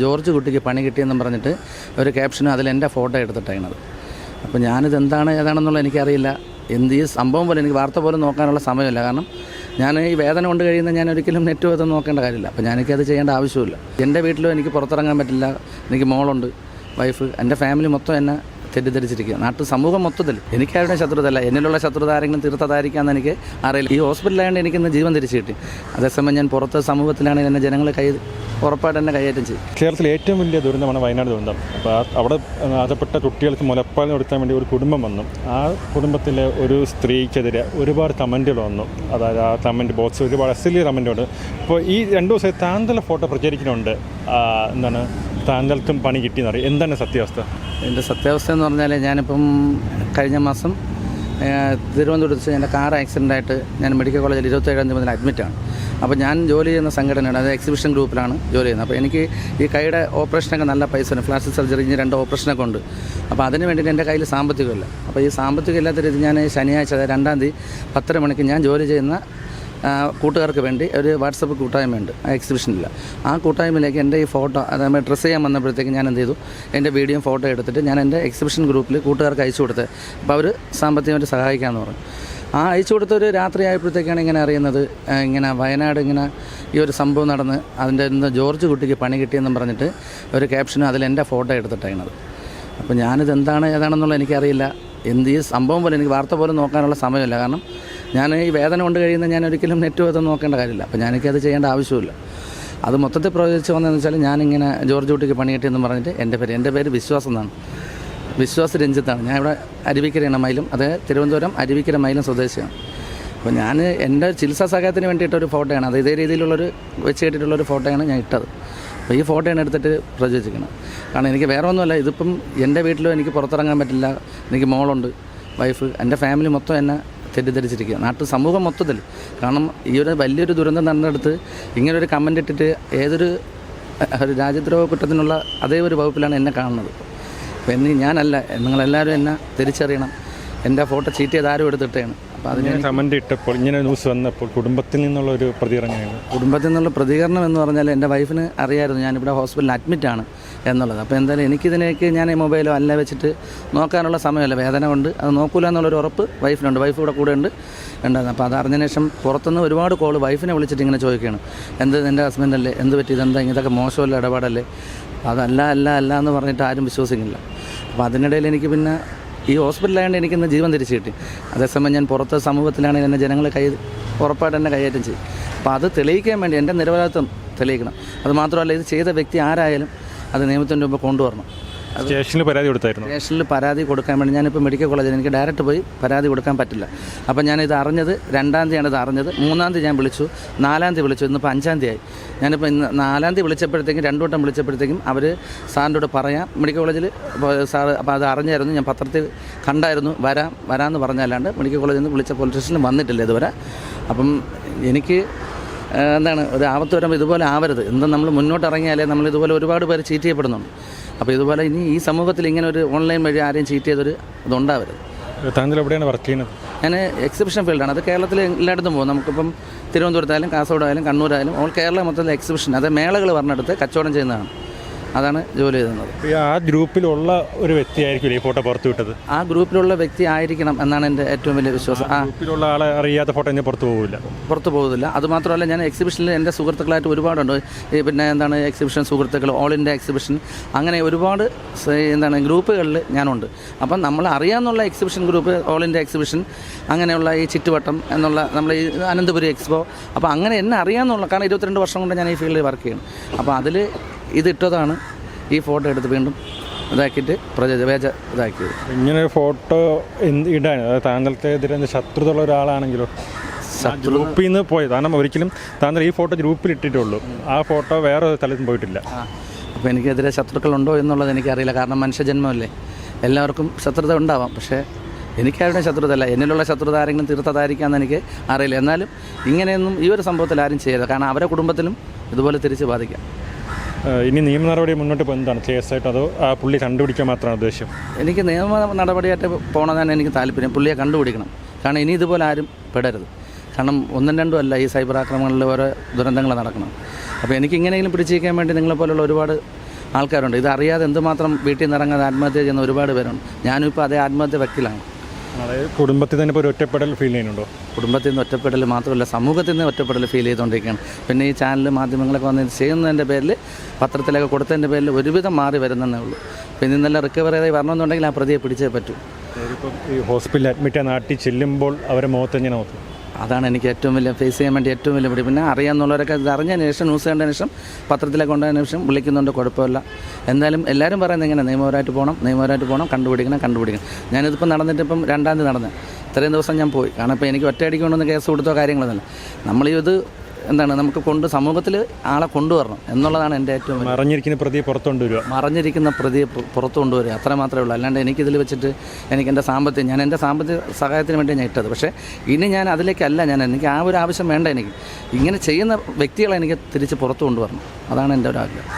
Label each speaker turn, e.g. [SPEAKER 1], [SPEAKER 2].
[SPEAKER 1] George കുട്ടിക്ക് പണി കിട്ടിയെന്നും പറഞ്ഞിട്ട് ഒരു ക്യാപ്ഷനും അതിൽ എന്റെ ഫോട്ടോ എടുത്തിട്ടാണത് അപ്പോൾ ഞാനിത് എന്താണ് ഏതാണെന്നുള്ള എനിക്കറിയില്ല. എന്ത് ഈ സംഭവം പോലെ എനിക്ക് വാർത്ത പോലും നോക്കാനുള്ള സമയമില്ല. കാരണം ഞാൻ ഈ വേദന കൊണ്ട് കഴിയുന്ന ഞാൻ ഒരിക്കലും നെറ്റ് വേദന നോക്കേണ്ട കാര്യമില്ല. അപ്പോൾ ഞാനെനിക്കത് ചെയ്യേണ്ട ആവശ്യമില്ല എന്റെ വീട്ടിലും എനിക്ക് പുറത്തിറങ്ങാൻ പറ്റില്ല. എനിക്ക് മോളുണ്ട് വൈഫ് എന്റെ ഫാമിലി മൊത്തം എന്നെ തെറ്റിദ്ധരിച്ചിരിക്കുക നാട്ടു സമൂഹം മൊത്തത്തിൽ എനിക്കാരുടെ ശത്രുതല്ല എന്നിലുള്ള ശത്രുത ആരെങ്കിലും തീർത്തതായിരിക്കാമെന്ന് എനിക്ക് അറിയില്ല. ഈ ഹോസ്പിറ്റലായത് എനിക്ക് ഇന്ന് ജീവൻ തിരിച്ചു കിട്ടി. അതേസമയം ഞാൻ പുറത്ത് സമൂഹത്തിലാണെങ്കിൽ എന്നെ ജനങ്ങൾ കൈ ഉറപ്പായിട്ട് എന്നെ കൈയേറ്റം ചെയ്യും.
[SPEAKER 2] കേരളത്തിലെ ഏറ്റവും വലിയ ദുരന്തമാണ് വയനാട് ദുരന്തം. അപ്പോൾ അവിടെ ആദപ്പെട്ട കുട്ടികൾക്ക് മുലപ്പാൽ കൊടുക്കാൻ വേണ്ടി ഒരു കുടുംബം വന്നു. ആ കുടുംബത്തിലെ ഒരു സ്ത്രീക്കെതിരെ ഒരുപാട് കമന്റുകൾ വന്നു. അതായത് ആ കമന്റ് ബോക്സ് ഒരുപാട് അശ്ലീല കമന്റുണ്ട് അപ്പോൾ ഈ രണ്ട് ദിവസമായി താന്തല ഫോട്ടോ പ്രചരിക്കുന്നുണ്ട്. എന്താണ് താങ്കൾക്കും പണി കിട്ടിയെന്നറിയാം എന്താണ് സത്യാവസ്ഥ?
[SPEAKER 1] എന്റെ സത്യാവസ്ഥ എന്ന് പറഞ്ഞാൽ ഞാനിപ്പം കഴിഞ്ഞ മാസം തിരുവനന്തപുരത്ത് വെച്ച് എന്റെ കാർ ആക്സിഡന്റ് ആയിട്ട് ഞാൻ മെഡിക്കൽ കോളേജിൽ ഇരുപത്തേഴാം തീയതി മുതൽ അഡ്മിറ്റാണ് അപ്പോൾ ഞാൻ ജോലി ചെയ്യുന്ന സംഘടനയാണ് അത് എക്സിബിഷൻ ഗ്രൂപ്പിലാണ് ജോലി ചെയ്യുന്നത്. അപ്പോൾ എനിക്ക് ഈ കൈയുടെ ഓപ്പറേഷനൊക്കെ നല്ല പൈസ ഉണ്ട്. പ്ലാസ്റ്റിക് സർജറി ഇനി രണ്ട് ഓപ്പറേഷനൊക്കെ ഉണ്ട്. അപ്പോൾ അതിന് വേണ്ടിയിട്ട് എന്റെ കയ്യിൽ സാമ്പത്തികമില്ല. അപ്പോൾ ഈ സാമ്പത്തികം ഇല്ലാത്ത രീതി ഞാൻ ശനിയാഴ്ച രണ്ടാം തീയതി പത്തര മണിക്ക് ഞാൻ ജോലി ചെയ്യുന്ന കൂട്ടുകാർക്ക് വേണ്ടി ഒരു വാട്സപ്പ് കൂട്ടായ്മയുണ്ട്. ആ എക്സിബിഷനിൽ ആ കൂട്ടായ്മയിലേക്ക് എന്റെ ഈ ഫോട്ടോ അതായത് ഡ്രസ്സ് ചെയ്യാൻ വന്നപ്പോഴത്തേക്ക് ഞാൻ എന്ത് ചെയ്തു? എന്റെ വീഡിയോ ഫോട്ടോ എടുത്തിട്ട് ഞാൻ എന്റെ എക്സിബിഷൻ ഗ്രൂപ്പിൽ കൂട്ടുകാർക്ക് അയച്ചു കൊടുത്തത് അപ്പോൾ അവർ സാമ്പത്തികമായിട്ട് സഹായിക്കാമെന്ന് പറഞ്ഞു. ആ അയച്ചു കൊടുത്ത ഒരു രാത്രി ആയപ്പോഴത്തേക്കാണ് ഇങ്ങനെ അറിയുന്നത് ഇങ്ങനെ വയനാട് ഇങ്ങനെ ഈ ഒരു സംഭവം നടന്ന് അതിന്റെ ഇന്ന് ജോർജ് കുട്ടിക്ക് പണി കിട്ടിയെന്നും പറഞ്ഞിട്ട് ഒരു ക്യാപ്ഷനും അതിൽ എന്റെ ഫോട്ടോ എടുത്തിട്ടാണത് അപ്പോൾ ഞാനിത് എന്താണ് ഏതാണെന്നുള്ള എനിക്കറിയില്ല. എന്ത് ഈ സംഭവം പോലെ എനിക്ക് വാർത്ത പോലും നോക്കാനുള്ള സമയമില്ല. കാരണം ഞാൻ ഈ വേദന കൊണ്ട് കഴിയുന്ന ഞാൻ ഒരിക്കലും നെറ്റ് വേദന നോക്കേണ്ട കാര്യമില്ല. അപ്പോൾ ഞാനെനിക്കത് ചെയ്യേണ്ട ആവശ്യമില്ല അത് മൊത്തത്തിൽ പ്രവചിച്ച് വന്നതെന്ന് വെച്ചാൽ ഞാനിങ്ങനെ ജോർജ് കുട്ടിക്ക് പണി കിട്ടിയെന്ന് പറഞ്ഞിട്ട് എന്റെ പേര് എന്റെ പേര് വിശ്വാസം എന്നാണ്. വിശ്വാസ് രഞ്ജിത്താണ്. ഞാൻ ഇവിടെ അരുവിക്കരയാണ് മൈലും അത് തിരുവനന്തപുരം അരുവിക്കര മൈലും സ്വദേശിയാണ്. അപ്പോൾ ഞാൻ എന്റെ ചികിത്സാ സഹായത്തിന് വേണ്ടിയിട്ടൊരു ഫോട്ടോയാണ് അത് ഇതേ രീതിയിലുള്ളൊരു വെച്ച് കെട്ടിയിട്ടുള്ളൊരു ഫോട്ടോയാണ് ഞാൻ ഇട്ടത്. അപ്പോൾ ഈ ഫോട്ടോയാണ് എടുത്തിട്ട് പ്രചോദിക്കുന്നത് കാരണം എനിക്ക് വേറെ ഒന്നുമല്ല ഇതിപ്പം എന്റെ വീട്ടിലും എനിക്ക് പുറത്തിറങ്ങാൻ പറ്റില്ല എനിക്ക് മോളുണ്ട് വൈഫ് എന്റെ ഫാമിലി മൊത്തം എന്നെ തെറ്റിദ്ധരിച്ചിരിക്കുക നാട്ടു സമൂഹം മൊത്തത്തിൽ. കാരണം ഈ ഒരു വലിയൊരു ദുരന്തം നടന്നെടുത്ത് ഇങ്ങനൊരു കമന്റ് ഇട്ടിട്ട് ഏതൊരു ഒരു രാജ്യദ്രോഹ കുറ്റത്തിനുള്ള അതേ ഒരു വകുപ്പിലാണ് എന്നെ കാണുന്നത്. അപ്പോൾ എന്ന് ഞാനല്ല നിങ്ങളെല്ലാവരും എന്നെ തിരിച്ചറിയണം. എന്റെ ഫോട്ടോ ചീറ്റ് ചെയ്ത് ആരും എടുത്തിട്ടാണ്. അപ്പോൾ അതിന്
[SPEAKER 2] ഇട്ടപ്പോൾ ഇങ്ങനെ ന്യൂസ് വന്നപ്പോൾ കുടുംബത്തിൽ നിന്നുള്ള ഒരു പ്രതികരണമാണ്
[SPEAKER 1] കുടുംബത്തിൽ നിന്നുള്ള പ്രതികരണം എന്ന് പറഞ്ഞാൽ എന്റെ വൈഫിന് അറിയായിരുന്നു ഞാനിവിടെ ഹോസ്പിറ്റലിൽ അഡ്മിറ്റാണ് എന്നുള്ളത്. അപ്പോൾ എന്തായാലും എനിക്കിതിനേക്ക് ഞാൻ ഈ മൊബൈലോ അല്ല വെച്ചിട്ട് നോക്കാനുള്ള സമയമല്ല വേദന കൊണ്ട് അത് നോക്കൂല എന്നുള്ളൊരു ഉറപ്പ് വൈഫിനുണ്ട്. വൈഫ് ഇവിടെ കൂടെ ഉണ്ട്. ഉണ്ടായിരുന്നു. അപ്പോൾ അത് അറിഞ്ഞതിന് ശേഷം പുറത്തുനിന്ന് ഒരുപാട് കോൾ വൈഫിനെ വിളിച്ചിട്ട് ഇങ്ങനെ ചോദിക്കുകയാണ്. എന്ത് എന്റെ ഹസ്ബൻഡല്ലേ എന്ത് പറ്റി? ഇതെന്താ? ഇതൊക്കെ മോശമല്ല? ഇടപാടല്ലേ? അതല്ല അല്ല അല്ല എന്ന് പറഞ്ഞിട്ട് ആരും വിശ്വസിക്കുന്നില്ല. അപ്പോൾ അതിനിടയിൽ എനിക്ക് പിന്നെ ഈ ഹോസ്പിറ്റലായതുകൊണ്ട് എനിക്കിന്ന് ജീവൻ തിരിച്ചു കിട്ടി. അതേസമയം ഞാൻ പുറത്തെ സമൂഹത്തിലാണെങ്കിൽ എന്നെ ജനങ്ങൾ കൈ ഉറപ്പായിട്ട് എന്നെ കൈയേറ്റം ചെയ്യും. അപ്പോൾ അത് തെളിയിക്കാൻ വേണ്ടി എന്റെ നിരപരാധിത്വം തെളിയിക്കണം. അത് മാത്രമല്ല ഇത് ചെയ്ത വ്യക്തി ആരായാലും അത് നിയമത്തിന്റെ മുമ്പ് കൊണ്ടുവരണം.
[SPEAKER 2] സ്റ്റേഷനിൽ പരാതി കൊടുത്തായിരുന്നു?
[SPEAKER 1] സ്റ്റേഷനിൽ പരാതി കൊടുക്കാൻ വേണ്ടി ഞാനിപ്പോൾ മെഡിക്കൽ കോളേജിൽ എനിക്ക് ഡയറക്റ്റ് പോയി പരാതി കൊടുക്കാൻ പറ്റില്ല. അപ്പോൾ ഞാനിത് അറിഞ്ഞത് രണ്ടാം തീയതിയാണ് ഇത് അറിഞ്ഞത്. മൂന്നാം തീയതി ഞാൻ വിളിച്ചു. നാലാം തീയതി വിളിച്ചു. ഇന്നിപ്പോൾ അഞ്ചാം തീയതി ആയി. ഞാനിപ്പോൾ ഇന്ന് നാലാം തീയതി വിളിച്ചപ്പോഴത്തേക്കും രണ്ടു വട്ടം വിളിച്ചപ്പോഴത്തേക്കും അവർ സാറിന്റെ കൂടെ പറയാം. മെഡിക്കൽ കോളേജിൽ സാർ അപ്പോൾ അത് അറിഞ്ഞായിരുന്നു. ഞാൻ പത്രത്തിൽ കണ്ടായിരുന്നു. വരാം വരാമെന്ന് പറഞ്ഞല്ലാണ്ട് മെഡിക്കൽ കോളേജിൽ നിന്ന് വിളിച്ച പോലീസ് സ്റ്റേഷനിൽ വന്നിട്ടില്ല ഇതുവരെ. അപ്പം എനിക്ക് എന്താണ് ഒരു ആപത്ത് വരുമ്പോൾ ഇതുപോലെ ആവരുത്. എന്താ നമ്മൾ മുന്നോട്ട് ഇറങ്ങിയാലേ നമ്മൾ ഇതുപോലെ ഒരുപാട് പേര് ചീറ്റ് ചെയ്യപ്പെടുന്നുണ്ട് അപ്പോൾ ഇതുപോലെ ഇനി ഈ സമൂഹത്തിൽ ഇങ്ങനെ ഒരു ഓൺലൈൻ വഴി ആരെയും ചീറ്റ് ചെയ്തൊരു ഇതുണ്ടാവരുത്
[SPEAKER 2] താങ്കൾ എവിടെയാണ് വർക്ക് ചെയ്യുന്നത്?
[SPEAKER 1] ഞാൻ എക്സിബിഷൻ ഫീൽഡാണ് അത് കേരളത്തിൽ എല്ലായിടത്തും പോകും. നമുക്കിപ്പം തിരുവനന്തപുരത്തായാലും കാസർഗോഡായാലും കണ്ണൂരായാലും ഓൾ കേരള മൊത്തത്തിൽ എക്സിബിഷൻ അത് മേളകൾ പറഞ്ഞെടുത്ത് കച്ചവടം ചെയ്യുന്നതാണ്. അതാണ് ജോലി ചെയ്യുന്നത്.
[SPEAKER 2] ആ ഗ്രൂപ്പിലുള്ള ഒരു വ്യക്തിയായിരിക്കും ഈ ഫോട്ടോ പുറത്തു വിട്ടത്.
[SPEAKER 1] ആ ഗ്രൂപ്പിലുള്ള വ്യക്തി ആയിരിക്കണം എന്നാണ് എന്റെ ഏറ്റവും വലിയ വിശ്വാസം. ആ
[SPEAKER 2] ഗ്രൂപ്പിലുള്ള ആളെ അറിയാത്ത ഫോട്ടോ ഇനി പുറത്തു പോകില്ല
[SPEAKER 1] പുറത്തു പോകുന്നില്ല അതുമാത്രമല്ല ഞാൻ എക്സിബിഷനിൽ എന്റെ സുഹൃത്തുക്കളായിട്ട് ഒരുപാടുണ്ട്. ഈ പിന്നെ എന്താണ് എക്സിബിഷൻ സുഹൃത്തുക്കൾ ഓൾ ഇന്ത്യ എക്സിബിഷൻ അങ്ങനെ ഒരുപാട് എന്താണ് ഗ്രൂപ്പുകളിൽ ഞാനുണ്ട്. അപ്പം നമ്മൾ അറിയാമെന്നുള്ള exhibition group all India exhibition അങ്ങനെയുള്ള ഈ ചുറ്റുവട്ടം എന്നുള്ള നമ്മൾ ഈ അനന്തപുരി എക്സ്പോ അപ്പോൾ അങ്ങനെ എന്നെ അറിയാമെന്നുള്ള കാരണം ഇരുപത്തിരണ്ട് വർഷം കൊണ്ട് ഞാൻ ഈ ഫീൽഡിൽ വർക്ക് ചെയ്യണം. അപ്പോൾ അതിൽ ഇതിട്ടതാണ് ഈ ഫോട്ടോ എടുത്ത് വീണ്ടും ഇതാക്കിയിട്ട് പ്രജ വേജ ഇതാക്കിയത്.
[SPEAKER 2] ഇങ്ങനെ ഒരു ഫോട്ടോ എന്ത് ഇടാൻ അതായത് താങ്കൾക്കെതിരെ ശത്രുത ഉള്ള ഒരാളാണെങ്കിലോ? ഗ്രൂപ്പിൽ നിന്ന് പോയി കാരണം ഒരിക്കലും താങ്കൾ ഈ ഫോട്ടോ ഗ്രൂപ്പിൽ ഇട്ടിട്ടുള്ളൂ. ആ ഫോട്ടോ വേറെ സ്ഥലത്തും പോയിട്ടില്ല.
[SPEAKER 1] അപ്പോൾ എനിക്കെതിരെ ശത്രുക്കളുണ്ടോ എന്നുള്ളത് എനിക്കറിയില്ല. കാരണം മനുഷ്യജന്മമല്ലേ എല്ലാവർക്കും ശത്രുത ഉണ്ടാവാം. പക്ഷേ എനിക്കാരുടെ ശത്രുതയല്ല. എന്നിലുള്ള ശത്രുത ആരെങ്കിലും തീർത്തതായിരിക്കാമെന്ന് എനിക്ക് അറിയില്ല. എന്നാലും ഇങ്ങനെയൊന്നും ഈ ഒരു സംഭവത്തിൽ ആരും ചെയ്യരുത്. കാരണം അവരെ കുടുംബത്തിലും ഇതുപോലെ തിരിച്ച് ബാധിക്കാം.
[SPEAKER 2] ഇനി നിയമ നടപടി മുന്നോട്ട് പോകുന്നത് എന്താണ് കേസായിട്ട് അതോ ആ പുള്ളി കണ്ടുപിടിക്കാൻ മാത്രമാണ് ഉദ്ദേശം?
[SPEAKER 1] എനിക്ക് നിയമ നടപടിയായിട്ട് പോകണമെന്നാണ് എനിക്ക് താല്പര്യം. പുള്ളിയെ കണ്ടുപിടിക്കണം. കാരണം ഇനി ഇതുപോലെ ആരും പെടരുത്. കാരണം ഒന്നും രണ്ടും അല്ല ഈ സൈബർ ആക്രമണങ്ങളിൽ ഓരോ ദുരന്തങ്ങൾ നടക്കണം. അപ്പോൾ എനിക്ക് ഇങ്ങനെയെങ്കിലും പിടിച്ചിരിക്കാൻ വേണ്ടി നിങ്ങളെപ്പോലുള്ള ഒരുപാട് ആൾക്കാരുണ്ട്. ഇത് അറിയാതെ എന്തുമാത്രം വീട്ടിൽ നിന്ന് ഇറങ്ങാതെ ആത്മഹത്യ ചെയ്യുന്ന ഒരുപാട് പേരുണ്ട്. ഞാനും ഇപ്പോൾ അതേ ആത്മഹത്യ വ്യക്തിയിലാണ്
[SPEAKER 2] അതായത് കുടുംബത്തിൽ തന്നെ ഇപ്പോൾ ഒരു ഒറ്റപ്പെടൽ ഫീൽ ചെയ്യുന്നുണ്ടോ?
[SPEAKER 1] കുടുംബത്തിൽ നിന്ന് ഒറ്റപ്പെടൽ മാത്രമല്ല സമൂഹത്തിൽ നിന്ന് ഒറ്റപ്പെടൽ ഫീൽ ചെയ്തുകൊണ്ടിരിക്കുകയാണ്. പിന്നെ ഈ ചാനൽ മാധ്യമങ്ങളൊക്കെ വന്ന് ചെയ്യുന്നതിന്റെ പേരിൽ പത്രത്തിലൊക്കെ കൊടുത്തതിന്റെ പേരിൽ ഒരുവിധം മാറി വരുന്നതേ ഉള്ളൂ. പിന്നെ ഇന്നലെ റിക്കവറി ആയി വരണമെന്നുണ്ടെങ്കിൽ ആ പ്രതിയെ പിടിച്ചേ പറ്റൂ.
[SPEAKER 2] ഈ ഹോസ്പിറ്റലിൽ അഡ്മിറ്റ് നാട്ടിൽ ചെല്ലുമ്പോൾ അവരെ മുഖത്ത് എങ്ങനെ നോക്കും?
[SPEAKER 1] അതാണ് എനിക്ക് ഏറ്റവും വലിയ ഫേസ് ചെയ്യാൻ വേണ്ടി ഏറ്റവും വലിയ പിടി. പിന്നെ അറിയാമെന്നുള്ളവരൊക്കെ അറിഞ്ഞതിന് ശേഷം ന്യൂസ് കണ്ടതിന് ശേഷം പത്രത്തിലേക്ക് കൊണ്ടതിന് ശേഷം വിളിക്കുന്നുണ്ട് കുഴപ്പമില്ല. എന്തായാലും എല്ലാവരും പറയുന്നത് ഇങ്ങനെ നിയമപരമായിട്ട് പോകണം നിയമപരമായിട്ട് പോകണം കണ്ടുപിടിക്കണം കണ്ടുപിടിക്കണം. ഞാനിതിപ്പോൾ നടന്നിട്ട് ഇപ്പം രണ്ടാം തീയതി നടന്നത് ഇത്രയും ദിവസം ഞാൻ പോയി. കാരണം ഇപ്പോൾ എനിക്ക് ഒറ്റയടിക്ക് കൊണ്ടൊന്ന് കേസ് കൊടുത്തോ കാര്യങ്ങളൊന്നുമില്ല. നമ്മളീ ഇത് എന്താണ് നമുക്ക് കൊണ്ട് സമൂഹത്തിൽ ആളെ കൊണ്ടുവരണം എന്നുള്ളതാണ് എന്റെ ഏറ്റവും
[SPEAKER 2] മറിഞ്ഞിരിക്കുന്ന പ്രതിയെ പുറത്തു കൊണ്ടുവരിക
[SPEAKER 1] മറഞ്ഞിരിക്കുന്ന പ്രതിയെ പുറത്തു കൊണ്ടുവരിക. അത്ര മാത്രമേ ഉള്ളൂ. അല്ലാണ്ട് എനിക്കിതിൽ വെച്ചിട്ട് എനിക്ക് എന്റെ സാമ്പത്തികം ഞാൻ എന്റെ സാമ്പത്തിക സഹായത്തിന് വേണ്ടി ഞാൻ ഇട്ടത്. പക്ഷേ ഇനി ഞാൻ അതിലേക്കല്ല ഞാൻ എനിക്ക് ആ ഒരു ആവശ്യം വേണ്ട എനിക്ക്. ഇങ്ങനെ ചെയ്യുന്ന വ്യക്തികളെ എനിക്ക് തിരിച്ച് പുറത്തു കൊണ്ടുവരണം. അതാണ് എന്റെ ഒരു ആഗ്രഹം.